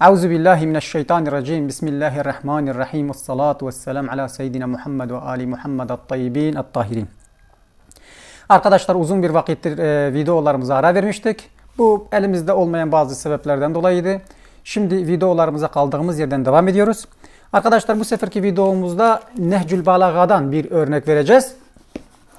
Euzu billahi mineşşeytanirracim. Bismillahirrahmanirrahim. Ves salatu vesselam ala seyyidina Muhammed ve ali Muhammed at-tayyibin at-tahirin. Arkadaşlar uzun bir vakittir e, videolarımıza ara vermiştik. Bu elimizde olmayan bazı sebeplerden dolayıydı. Şimdi videolarımıza kaldığımız yerden devam ediyoruz. Arkadaşlar bu seferki videomuzda Nehcül Balaga'dan bir örnek vereceğiz.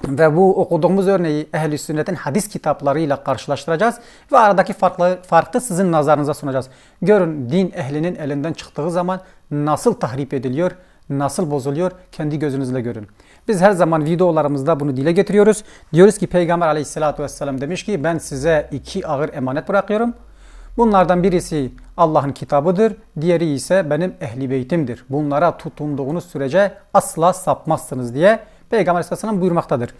Ve bu okuduğumuz örneği ehl Sünnet'in hadis kitaplarıyla karşılaştıracağız. Ve aradaki farklı, farkı sizin nazarınıza sunacağız. Görün din ehlinin elinden çıktığı zaman nasıl tahrip ediliyor, nasıl bozuluyor kendi gözünüzle görün. Biz her zaman videolarımızda bunu dile getiriyoruz. Diyoruz ki Peygamber aleyhissalatü vesselam demiş ki ben size iki ağır emanet bırakıyorum. Bunlardan birisi Allah'ın kitabıdır, diğeri ise benim ehli beytimdir. Bunlara tutunduğunuz sürece asla sapmazsınız diye Peygamber Aleyhisselam buyurmaktadır.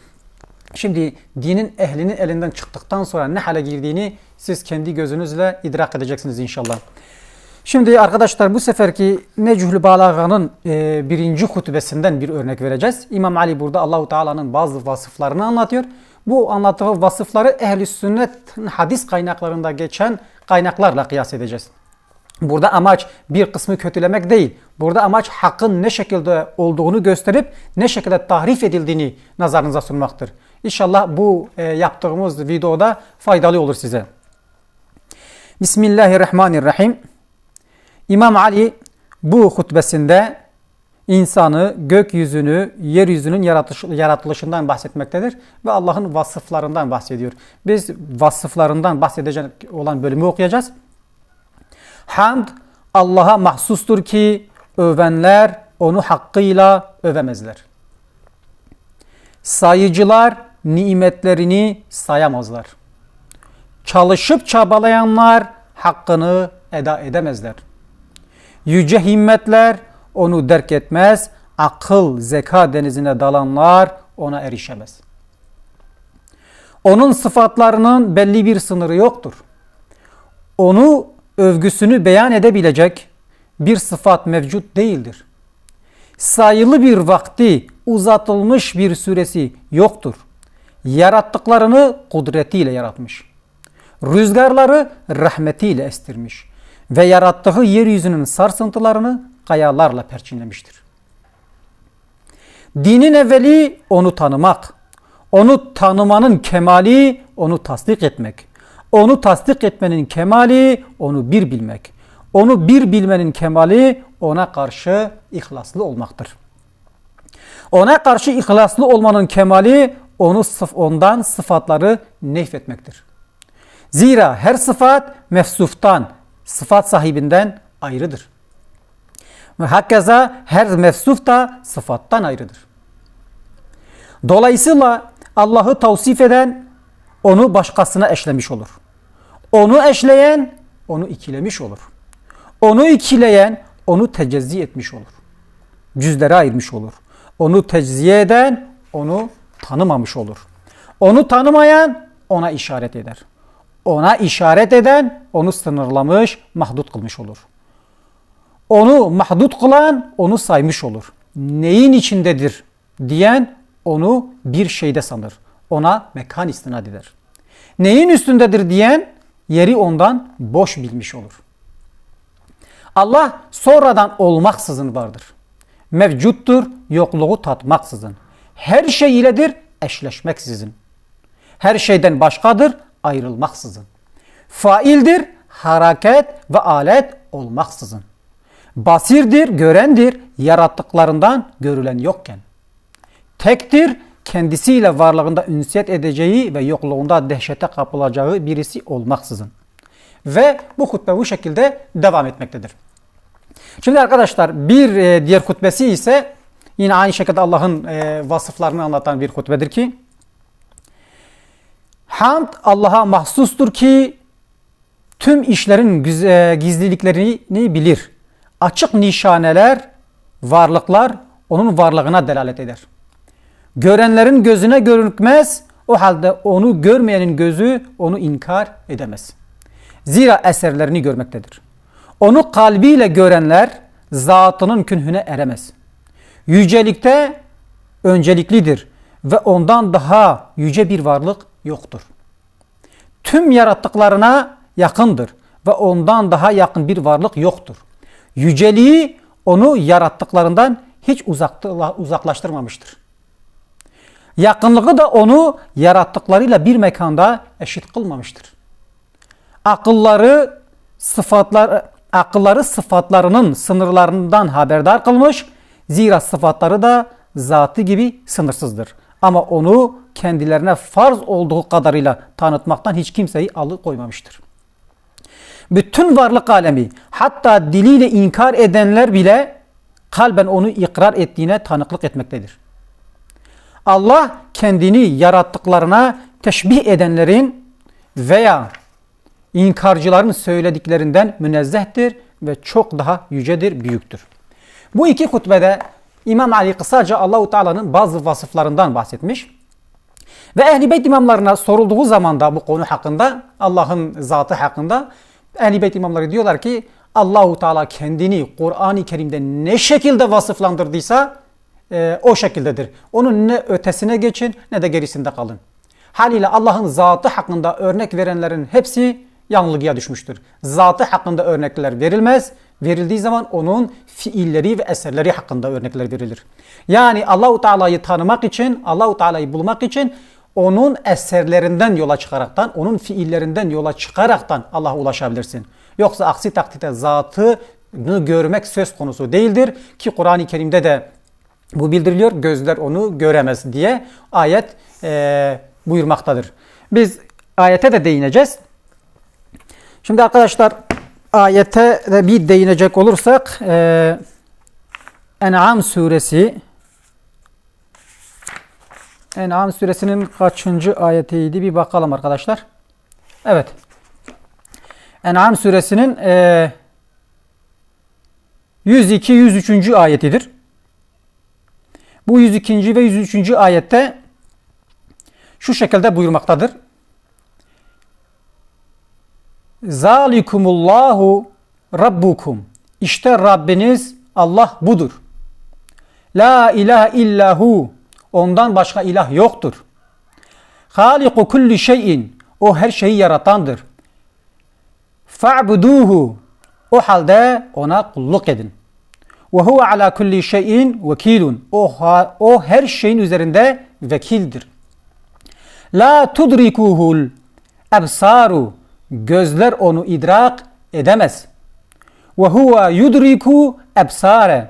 Şimdi dinin ehlinin elinden çıktıktan sonra ne hale girdiğini siz kendi gözünüzle idrak edeceksiniz inşallah. Şimdi arkadaşlar bu seferki Necühlü Balaga'nın e, birinci hutbesinden bir örnek vereceğiz. İmam Ali burada Allahu Teala'nın bazı vasıflarını anlatıyor. Bu anlattığı vasıfları ehli sünnet hadis kaynaklarında geçen kaynaklarla kıyas edeceğiz. Burada amaç bir kısmı kötülemek değil. Burada amaç hakkın ne şekilde olduğunu gösterip ne şekilde tahrif edildiğini nazarınıza sunmaktır. İnşallah bu e, yaptığımız videoda faydalı olur size. Bismillahirrahmanirrahim. İmam Ali bu hutbesinde insanı, gökyüzünü, yeryüzünün yaratış, yaratılışından bahsetmektedir ve Allah'ın vasıflarından bahsediyor. Biz vasıflarından bahsedecek olan bölümü okuyacağız. Hamd Allah'a mahsustur ki övenler onu hakkıyla övemezler. Sayıcılar nimetlerini sayamazlar. Çalışıp çabalayanlar hakkını eda edemezler. Yüce himmetler onu derk etmez, akıl, zeka denizine dalanlar ona erişemez. Onun sıfatlarının belli bir sınırı yoktur. Onu övgüsünü beyan edebilecek bir sıfat mevcut değildir. Sayılı bir vakti, uzatılmış bir süresi yoktur. Yarattıklarını kudretiyle yaratmış. Rüzgarları rahmetiyle estirmiş ve yarattığı yeryüzünün sarsıntılarını kayalarla perçinlemiştir. Dinin evveli onu tanımak, onu tanımanın kemali onu tasdik etmek. Onu tasdik etmenin kemali onu bir bilmek. Onu bir bilmenin kemali ona karşı ihlaslı olmaktır. Ona karşı ihlaslı olmanın kemali onu sıf ondan sıfatları nefretmektir. Zira her sıfat mefsuftan, sıfat sahibinden ayrıdır. Ve hakeza her mefsuf da sıfattan ayrıdır. Dolayısıyla Allah'ı tavsif eden onu başkasına eşlemiş olur. Onu eşleyen onu ikilemiş olur. Onu ikileyen onu tecezzi etmiş olur. Cüzlere ayırmış olur. Onu tecziye eden onu tanımamış olur. Onu tanımayan ona işaret eder. Ona işaret eden onu sınırlamış, mahdut kılmış olur. Onu mahdut kılan onu saymış olur. Neyin içindedir diyen onu bir şeyde sanır. Ona mekan istinad eder. Neyin üstündedir diyen yeri ondan boş bilmiş olur. Allah sonradan olmaksızın vardır. Mevcuttur, yokluğu tatmaksızın. Her şey iledir, eşleşmeksizin. Her şeyden başkadır, ayrılmaksızın. Faildir, hareket ve alet olmaksızın. Basirdir, görendir, yarattıklarından görülen yokken. Tektir, kendisiyle varlığında ünsiyet edeceği ve yokluğunda dehşete kapılacağı birisi olmaksızın. Ve bu hutbe bu şekilde devam etmektedir. Şimdi arkadaşlar bir e, diğer hutbesi ise yine aynı şekilde Allah'ın e, vasıflarını anlatan bir hutbedir ki Hamd Allah'a mahsustur ki tüm işlerin e, gizliliklerini bilir. Açık nişaneler, varlıklar onun varlığına delalet eder. Görenlerin gözüne görünmez, o halde onu görmeyenin gözü onu inkar edemez. Zira eserlerini görmektedir. Onu kalbiyle görenler zatının künhüne eremez. Yücelikte önceliklidir ve ondan daha yüce bir varlık yoktur. Tüm yarattıklarına yakındır ve ondan daha yakın bir varlık yoktur. Yüceliği onu yarattıklarından hiç uzaklaştırmamıştır. Yakınlığı da onu yarattıklarıyla bir mekanda eşit kılmamıştır. Akılları sıfatlar akılları sıfatlarının sınırlarından haberdar kılmış. Zira sıfatları da zatı gibi sınırsızdır. Ama onu kendilerine farz olduğu kadarıyla tanıtmaktan hiç kimseyi alıkoymamıştır. Bütün varlık alemi hatta diliyle inkar edenler bile kalben onu ikrar ettiğine tanıklık etmektedir. Allah kendini yarattıklarına teşbih edenlerin veya inkarcıların söylediklerinden münezzehtir ve çok daha yücedir, büyüktür. Bu iki hutbede İmam Ali kısaca Allahu Teala'nın bazı vasıflarından bahsetmiş. Ve Ehl-i Beyt imamlarına sorulduğu zaman da bu konu hakkında, Allah'ın zatı hakkında Ehl-i Beyt imamları diyorlar ki Allahu Teala kendini Kur'an-ı Kerim'de ne şekilde vasıflandırdıysa e, o şekildedir. Onun ne ötesine geçin ne de gerisinde kalın. Haliyle Allah'ın zatı hakkında örnek verenlerin hepsi yanılgıya düşmüştür. Zatı hakkında örnekler verilmez. Verildiği zaman onun fiilleri ve eserleri hakkında örnekler verilir. Yani Allahu Teala'yı tanımak için, Allahu Teala'yı bulmak için onun eserlerinden yola çıkaraktan, onun fiillerinden yola çıkaraktan Allah'a ulaşabilirsin. Yoksa aksi takdirde zatını görmek söz konusu değildir ki Kur'an-ı Kerim'de de bu bildiriliyor. Gözler onu göremez diye ayet e, buyurmaktadır. Biz ayete de değineceğiz. Şimdi arkadaşlar ayete de bir değinecek olursak e, En'am suresi En'am suresinin kaçıncı ayetiydi bir bakalım arkadaşlar. Evet. En'am suresinin e, 102-103. ayetidir. Bu 102. ve 103. ayette şu şekilde buyurmaktadır. Zalikumullahu Rabbukum. İşte Rabbiniz Allah budur. La ilahe illahu. Ondan başka ilah yoktur. Haliku kulli şeyin. O her şeyi yaratandır. Fa'buduhu. O halde ona kulluk edin. Ve huve ala kulli şeyin vekilun. O, o her şeyin üzerinde vekildir. La tudrikuhul ebsaru. Gözler onu idrak edemez. Ve huve yudriku ebsare.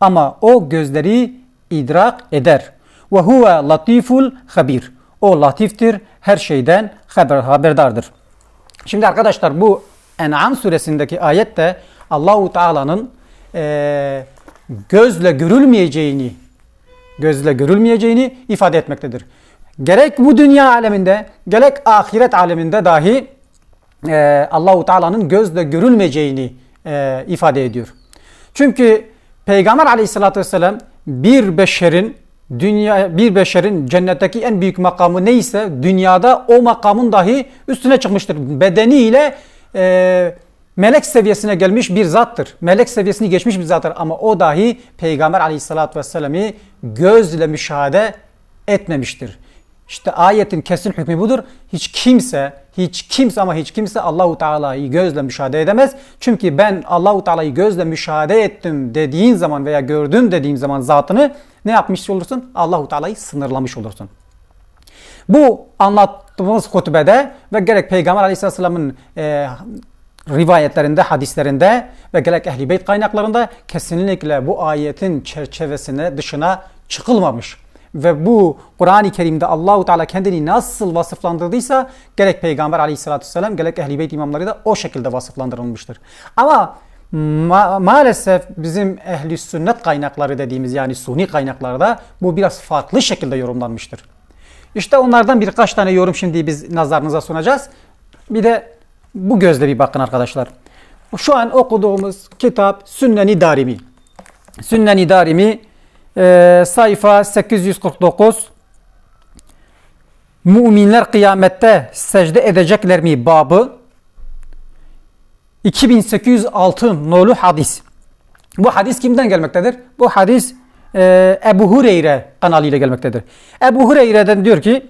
Ama o gözleri idrak eder. Ve huve latiful habir. O latiftir, her şeyden haber, haberdardır. Şimdi arkadaşlar bu En'am suresindeki ayette Allahu Teala'nın e, gözle görülmeyeceğini gözle görülmeyeceğini ifade etmektedir. Gerek bu dünya aleminde, gerek ahiret aleminde dahi e, Allahu Teala'nın gözle görülmeyeceğini e, ifade ediyor. Çünkü Peygamber Aleyhisselatü Vesselam bir beşerin dünya bir beşerin cennetteki en büyük makamı neyse dünyada o makamın dahi üstüne çıkmıştır. Bedeniyle e, melek seviyesine gelmiş bir zattır. Melek seviyesini geçmiş bir zattır ama o dahi Peygamber Aleyhisselatü Vesselam'ı gözle müşahede etmemiştir. İşte ayetin kesin hükmü budur. Hiç kimse, hiç kimse ama hiç kimse Allahu Teala'yı gözle müşahede edemez. Çünkü ben Allahu Teala'yı gözle müşahede ettim dediğin zaman veya gördüm dediğim zaman zatını ne yapmış olursun? Allahu Teala'yı sınırlamış olursun. Bu anlattığımız hutbede ve gerek Peygamber Aleyhisselam'ın e, rivayetlerinde, hadislerinde ve gerek Ehl-i Beyt kaynaklarında kesinlikle bu ayetin çerçevesine dışına çıkılmamış ve bu Kur'an-ı Kerim'de Allahu Teala kendini nasıl vasıflandırdıysa gerek Peygamber Aleyhisselatü Vesselam gerek Ehl-i Beyt imamları da o şekilde vasıflandırılmıştır. Ama ma maalesef bizim ehli sünnet kaynakları dediğimiz yani suni kaynaklarda bu biraz farklı şekilde yorumlanmıştır. İşte onlardan birkaç tane yorum şimdi biz nazarınıza sunacağız. Bir de bu gözle bir bakın arkadaşlar. Şu an okuduğumuz kitap Sünnen-i Darimi. Sünnen-i Darimi e, sayfa 849 Müminler kıyamette secde edecekler mi babı 2806 nolu hadis. Bu hadis kimden gelmektedir? Bu hadis e, Ebu Hureyre kanalıyla gelmektedir. Ebu Hureyre'den diyor ki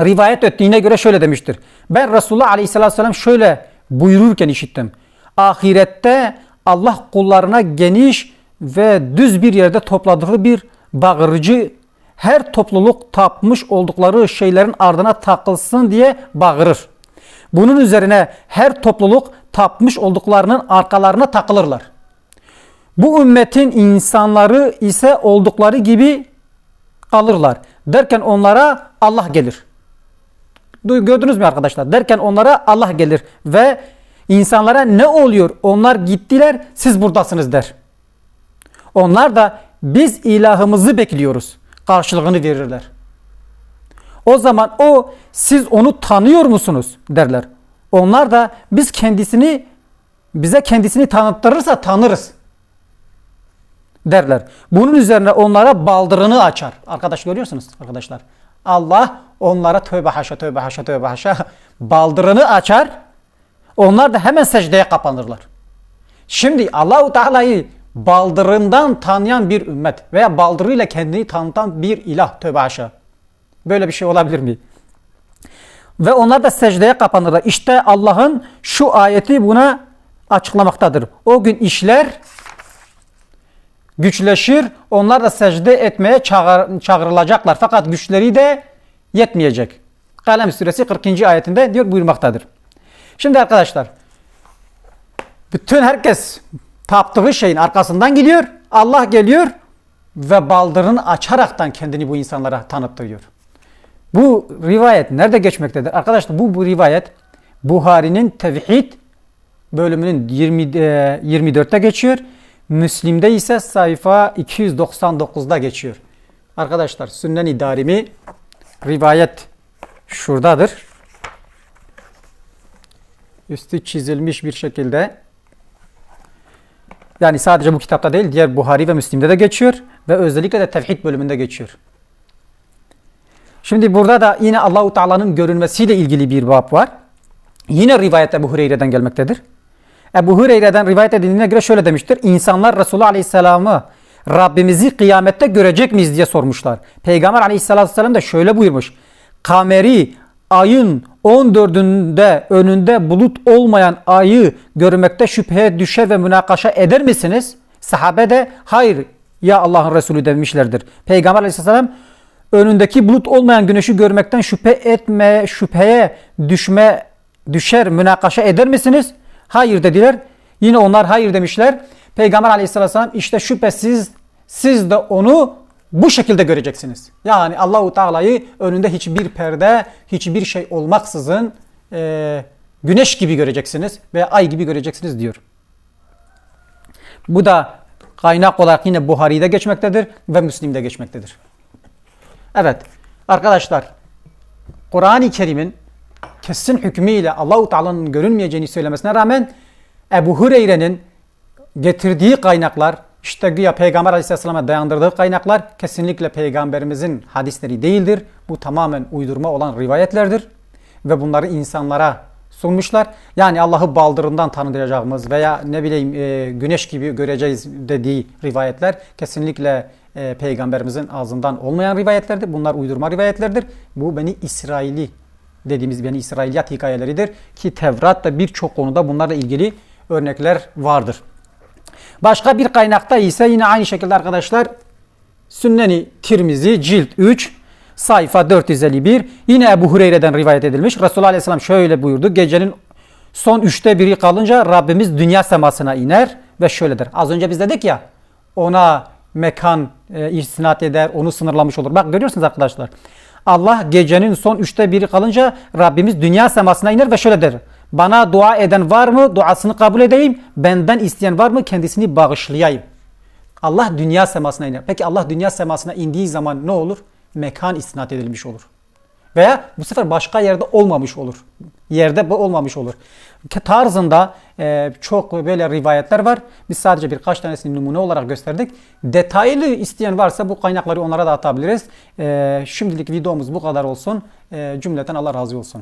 rivayet ettiğine göre şöyle demiştir. Ben Resulullah Aleyhisselatü Vesselam şöyle buyururken işittim. Ahirette Allah kullarına geniş ve düz bir yerde topladığı bir bağırıcı her topluluk tapmış oldukları şeylerin ardına takılsın diye bağırır. Bunun üzerine her topluluk tapmış olduklarının arkalarına takılırlar. Bu ümmetin insanları ise oldukları gibi kalırlar. Derken onlara Allah gelir. Du- Gördünüz mü arkadaşlar? Derken onlara Allah gelir ve insanlara ne oluyor? Onlar gittiler, siz buradasınız der. Onlar da biz ilahımızı bekliyoruz. Karşılığını verirler. O zaman o siz onu tanıyor musunuz derler. Onlar da biz kendisini bize kendisini tanıttırırsa tanırız derler. Bunun üzerine onlara baldırını açar. Arkadaş görüyorsunuz arkadaşlar. Allah onlara tövbe haşa tövbe haşa tövbe haşa baldırını açar. Onlar da hemen secdeye kapanırlar. Şimdi Allahu Teala'yı baldırından tanıyan bir ümmet veya baldırıyla kendini tanıtan bir ilah tövbe haşa. Böyle bir şey olabilir mi? Ve onlar da secdeye kapanırlar. İşte Allah'ın şu ayeti buna açıklamaktadır. O gün işler güçleşir. Onlar da secde etmeye çağır- çağrılacaklar. Fakat güçleri de yetmeyecek. Kalem suresi 40. ayetinde diyor buyurmaktadır. Şimdi arkadaşlar bütün herkes taptığı şeyin arkasından gidiyor. Allah geliyor ve baldırını açaraktan kendini bu insanlara tanıttırıyor. Bu rivayet nerede geçmektedir? Arkadaşlar bu, bu rivayet Buhari'nin tevhid bölümünün 20, e, 24'te geçiyor. Müslim'de ise sayfa 299'da geçiyor. Arkadaşlar Sünnen-i Darimi rivayet şuradadır. Üstü çizilmiş bir şekilde. Yani sadece bu kitapta değil, diğer Buhari ve Müslim'de de geçiyor ve özellikle de tevhid bölümünde geçiyor. Şimdi burada da yine Allahu Teala'nın görünmesiyle ilgili bir bab var. Yine rivayet Ebu Hureyre'den gelmektedir. Ebu Hureyre'den rivayet edildiğine göre şöyle demiştir. İnsanlar Resulullah Aleyhisselam'ı Rabbimizi kıyamette görecek miyiz diye sormuşlar. Peygamber Aleyhisselatü Vesselam da şöyle buyurmuş. Kameri ayın 14'ünde önünde bulut olmayan ayı görmekte şüpheye düşer ve münakaşa eder misiniz? Sahabe de hayır ya Allah'ın Resulü demişlerdir. Peygamber Aleyhisselam önündeki bulut olmayan güneşi görmekten şüphe etme, şüpheye düşme düşer, münakaşa eder misiniz? Hayır dediler. Yine onlar hayır demişler. Peygamber aleyhisselam işte şüphesiz siz de onu bu şekilde göreceksiniz. Yani Allahu Teala'yı önünde hiçbir perde, hiçbir şey olmaksızın e, güneş gibi göreceksiniz ve ay gibi göreceksiniz diyor. Bu da kaynak olarak yine Buhari'de geçmektedir ve Müslim'de geçmektedir. Evet arkadaşlar Kur'an-ı Kerim'in kesin hükmüyle Allahu Teala'nın görünmeyeceğini söylemesine rağmen Ebu Hureyre'nin getirdiği kaynaklar işte güya Peygamber Aleyhisselam'a dayandırdığı kaynaklar kesinlikle Peygamberimizin hadisleri değildir. Bu tamamen uydurma olan rivayetlerdir. Ve bunları insanlara sunmuşlar. Yani Allah'ı baldırından tanıyacağımız veya ne bileyim e, güneş gibi göreceğiz dediği rivayetler kesinlikle e, Peygamberimizin ağzından olmayan rivayetlerdir. Bunlar uydurma rivayetlerdir. Bu Beni İsraili dediğimiz Beni İsrailiyat hikayeleridir. Ki Tevrat'ta birçok konuda bunlarla ilgili örnekler vardır. Başka bir kaynakta ise yine aynı şekilde arkadaşlar Sünneni Tirmizi cilt 3 sayfa 451 yine Ebu Hureyre'den rivayet edilmiş. Resulullah Aleyhisselam şöyle buyurdu. Gecenin son üçte biri kalınca Rabbimiz dünya semasına iner ve şöyle der. Az önce biz dedik ya ona mekan e, istinat eder, onu sınırlamış olur. Bak görüyorsunuz arkadaşlar. Allah gecenin son üçte biri kalınca Rabbimiz dünya semasına iner ve şöyle der. Bana dua eden var mı? Duasını kabul edeyim. Benden isteyen var mı? Kendisini bağışlayayım. Allah dünya semasına iner. Peki Allah dünya semasına indiği zaman ne olur? Mekan istinat edilmiş olur. Veya bu sefer başka yerde olmamış olur. Yerde olmamış olur. Tarzında e, çok böyle rivayetler var. Biz sadece birkaç tanesini numune olarak gösterdik. Detaylı isteyen varsa bu kaynakları onlara da atabiliriz. E, şimdilik videomuz bu kadar olsun. E, cümleten Allah razı olsun.